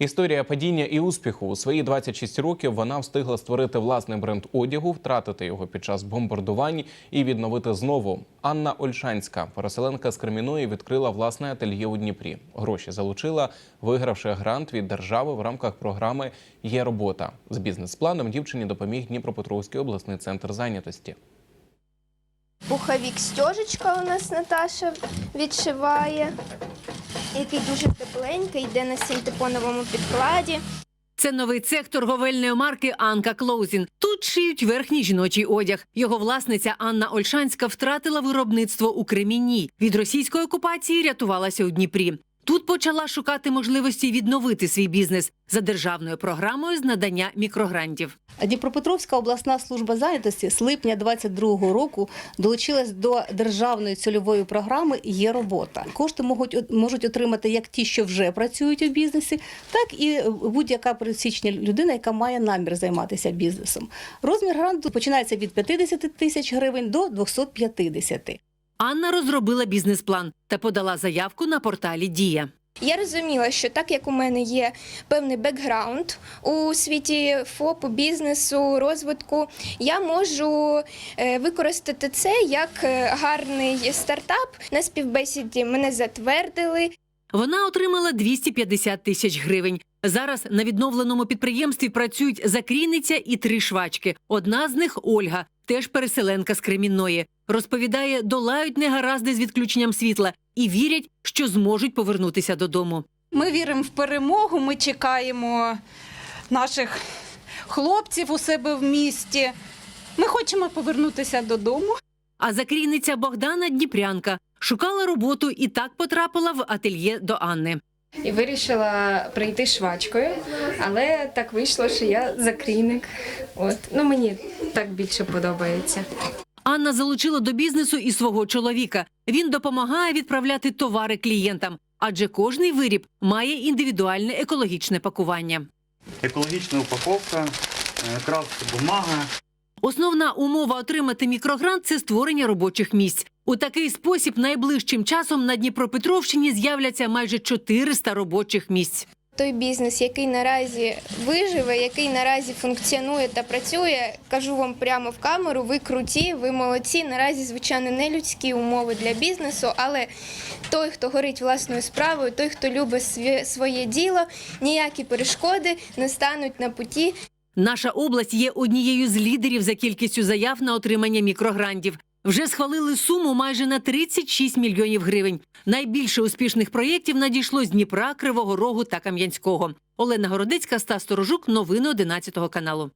Історія падіння і успіху у свої 26 років вона встигла створити власний бренд одягу, втратити його під час бомбардувань і відновити знову. Анна Ольшанська, переселенка з Креміної, відкрила власне ательє у Дніпрі. Гроші залучила, вигравши грант від держави в рамках програми Є робота з бізнес-планом. Дівчині допоміг Дніпропетровський обласний центр зайнятості. Пуховік стежечка у нас Наташа відшиває, який дуже тепленький, йде на синтепоновому підкладі. Це новий цех торговельної марки Анка Клоузін. Тут шиють верхній жіночий одяг. Його власниця Анна Ольшанська втратила виробництво у Кремінні. Від російської окупації рятувалася у Дніпрі. Тут почала шукати можливості відновити свій бізнес за державною програмою з надання мікрогрантів. Дніпропетровська обласна служба зайнятості з липня 2022 року долучилась до державної цільової програми Є робота. Кошти можуть, можуть отримати як ті, що вже працюють у бізнесі, так і будь-яка пересічна людина, яка має намір займатися бізнесом. Розмір гранту починається від 50 тисяч гривень до 250. Анна розробила бізнес-план та подала заявку на порталі Дія. Я розуміла, що так як у мене є певний бекграунд у світі ФОПу, бізнесу, розвитку, я можу е, використати це як е, гарний стартап. На співбесіді мене затвердили. Вона отримала 250 тисяч гривень. Зараз на відновленому підприємстві працюють закрійниця і три швачки. Одна з них Ольга, теж переселенка з Кремінної. Розповідає, долають негаразди з відключенням світла і вірять, що зможуть повернутися додому. Ми віримо в перемогу. Ми чекаємо наших хлопців у себе в місті. Ми хочемо повернутися додому. А закрійниця Богдана Дніпрянка шукала роботу і так потрапила в ательє до Анни. І вирішила прийти швачкою, але так вийшло, що я закрійник. От ну мені так більше подобається. Анна залучила до бізнесу і свого чоловіка. Він допомагає відправляти товари клієнтам, адже кожний виріб має індивідуальне екологічне пакування. екологічна упаковка, е, крафт бумага. Основна умова отримати мікрогрант це створення робочих місць. У такий спосіб найближчим часом на Дніпропетровщині з'являться майже 400 робочих місць. Той бізнес, який наразі виживе, який наразі функціонує та працює, кажу вам прямо в камеру. Ви круті, ви молодці. Наразі, звичайно, не людські умови для бізнесу, але той, хто горить власною справою, той, хто любить своє діло, ніякі перешкоди не стануть на путі. Наша область є однією з лідерів за кількістю заяв на отримання мікрогрантів. Вже схвалили суму майже на 36 мільйонів гривень. Найбільше успішних проєктів надійшло з Дніпра, Кривого Рогу та Кам'янського. Олена Городецька, Стас Сторожук. Новини 11 каналу.